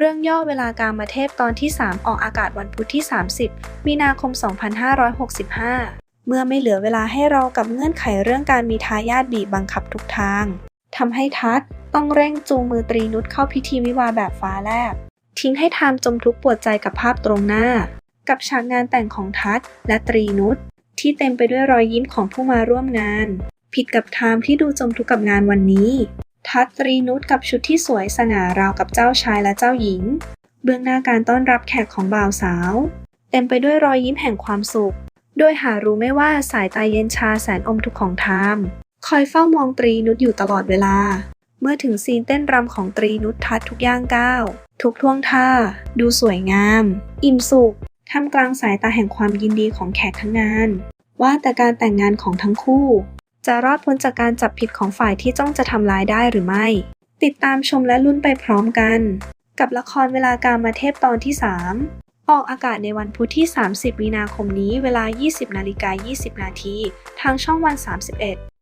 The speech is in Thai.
เรื่องย่อเวลาการมาเทพตอนที่ 3 ออกอากาศวันพุธที่ 30 มีนาคม 2565 เมื่อไม่เหลือเวลาให้เรากับเงื่อนไขเรื่องการมีทายาทบีบบังคับทุกทางทำให้ทัศต้องเร่งจูงมือตรีนุชเข้าพิธีวิวาแบบฟ้าแลบ ทิ้งให้ไทามจมทุกข์ปวดใจกับภาพตรงหน้า กับฉากงานแต่งของทัศและตรีนุชที่เต็มไปด้วยรอยยิ้มของผู้มาร่วมงาน ผิดกับไทามที่ดูจมทุกข์กับงานวันนี้ ทัศตรีนุชกับชุดที่สวยสง่าราวกับเจ้าชายและเจ้าหญิง เบื้องหน้าการต้อนรับแขกของบ่าวสาว เต็มไปด้วยรอยยิ้มแห่งความสุข โดยหารู้ไม่ว่าสายตาเย็นชาแสนอมทุกของไทามคอยเฝ้ามองตรีนุชอยู่ตลอดเวลา เมื่อถึงซีนเต้นรำของตรีนุชทัศทุกย่างก้าวทุกท่วงท่า ดูสวยงาม อิ่มสุขท่ามกลางสายตาแห่งความยินดีของแขกทั้งงาน ว่าแต่การแต่งงานของทั้งคู่ จะรอดพ้นจากการจับผิดของฝ่ายที่จ้องจะทำร้ายได้หรือไม่ ติดตามชมและลุ้นไปพร้อมกัน กับละครเวลาการมาเทพตอนที่ 3 ออกอากาศในวันพุธที่ 30 มีนาคมนี้เวลา 20นาฬิกา20 นาทีทางช่องวัน 31